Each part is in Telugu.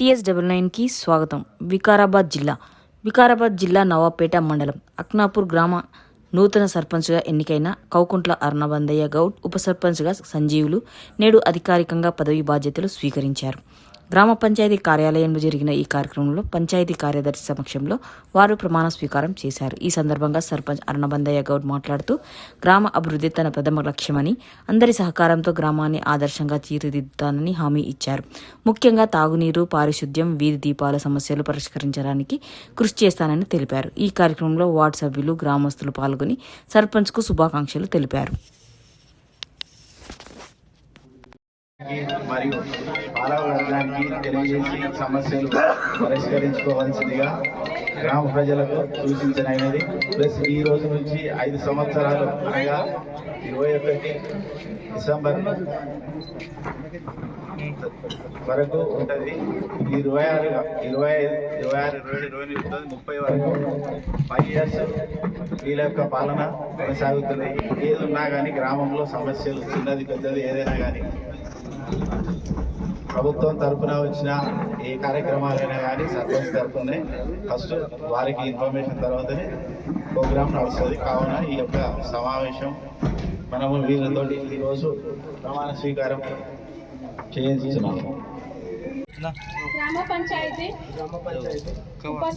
టీఎస్ డబుల్ నైన్కి స్వాగతం. వికారాబాద్ జిల్లా. వికారాబాద్ జిల్లా నవాపేట మండలం. అక్నాపూర్ గ్రామ నూతన సర్పంచ్గా ఎన్నికైన కౌకుంట్ల అర్ణబందయ్య గౌడ్ ఉప సర్పంచ్గా సంజీవులు నేడు అధికారికంగా పదవి బాధ్యతలు స్వీకరించారు. గ్రామ పంచాయతీ కార్యాలయంలో జరిగిన ఈ కార్యక్రమంలో పంచాయతీ కార్యదర్శి సమక్షంలో వారు ప్రమాణ స్వీకారం చేశారు. ఈ సందర్భంగా సర్పంచ్ అరుణబందయ్య గౌడ్ మాట్లాడుతూ గ్రామ అభివృద్ధి తన ప్రథమ లక్ష్యమని అందరి సహకారంతో గ్రామాన్ని ఆదర్శంగా తీర్చిదిద్దుతానని హామీ ఇచ్చారు. ముఖ్యంగా తాగునీరు పారిశుద్ధ్యం వీధి దీపాల సమస్యలు పరిష్కరించడానికి కృషి చేస్తానని తెలిపారు. ఈ కార్యక్రమంలో వార్డు సభ్యులు గ్రామస్తులు పాల్గొని సర్పంచ్కు శుభాకాంక్షలు తెలిపారు. మరియు పాలవర్గానికి తెలియజేసి సమస్యలు పరిష్కరించుకోవాల్సిందిగా గ్రామ ప్రజలకు సూచించనైనది. ప్లస్ ఈ రోజు నుంచి ఐదు సంవత్సరాలు అనగా ఇరవై ఒకటి డిసెంబర్ వరకు ఉంటుంది. ఇరవై ఆరు ఇరవై ఐదు ఇరవై ఆరు ఇరవై ఏడు, ఇరవై ఎనిమిది ముప్పై వరకు ఫైవ్ ఇయర్స్ వీళ్ళ యొక్క పాలన కొనసాగుతుంది ఏది ఉన్నా కానీ గ్రామంలో సమస్యలు చిన్నది పెద్దది ఏదైనా కానీ ప్రభుత్వం తరపున వచ్చిన ఏ కార్యక్రమాలైనా కానీ సర్పంచ్ తరపునే ఫస్ట్ వారికి ఇన్ఫర్మేషన్ తర్వాతనే ప్రోగ్రామ్ నడుస్తుంది. కావున ఈ యొక్క సమావేశం మనము వీళ్ళతోటి ఈరోజు ప్రమాణ స్వీకారం చేయించున్నాము గ్రామ పంచాయతీ. ఉప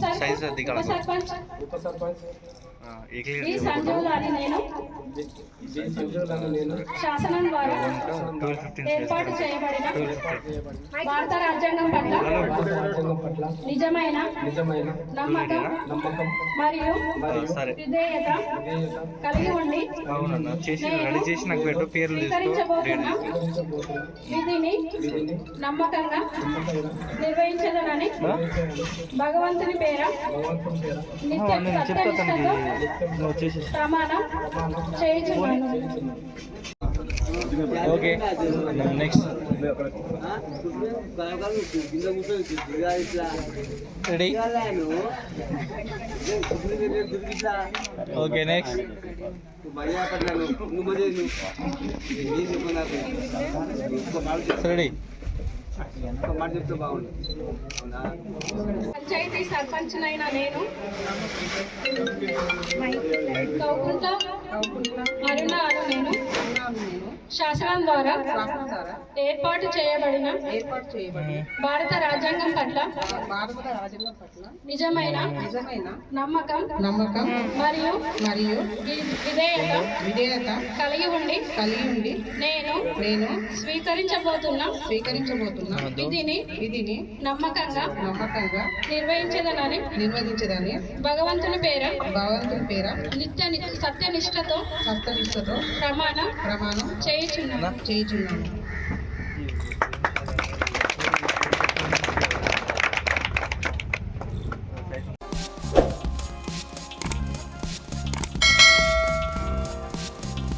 సర్పంచ్ ఉప సర్పంచ్ ఈ సంజీవులు అని నేను శాసనం ద్వారా ఏర్పాటు చేయబడిన భారత రాజ్యాంగం పట్ల నిజమైన నమ్మకం మరియు విధేయత కలిగి ఉండి స్వీకరించబోతున్న విధిని నమ్మకంగా నిర్వహించదనని భగవంతుని పేర నిత్య సత్యనిష్టతో ప్రమాణం చేయుచున్నాను. Okay. Next ready okay next ready panchayat సర్పంచ్నైనా నేను. కౌకుంట్ల అరుణ అను నేను శాసనం ద్వారా ఏర్పాటు చేయబడిన ఏర్పాటు భారత రాజ్యాంగం పట్ల భారత రాజ్యాంగం పట్ల నిజమైన నిజమైన నమ్మకం నమ్మకం మరియు మరియు విధేయత విధేయత కలిగి ఉండి కలిగి ఉండి నేను నేను స్వీకరించబోతున్న. స్వీకరించబోతున్న. విధిని విధిని నమ్మకంగా నమ్మకంగా నిర్వహించదనని నిర్వహించదని భగవంతుని పేర భగవంతుని పేర నిత్య సత్యనిష్టతో హస్తనిష్టతో ప్రమాణం ప్రమాణం చేయుచున్నాను చేయుచున్నాను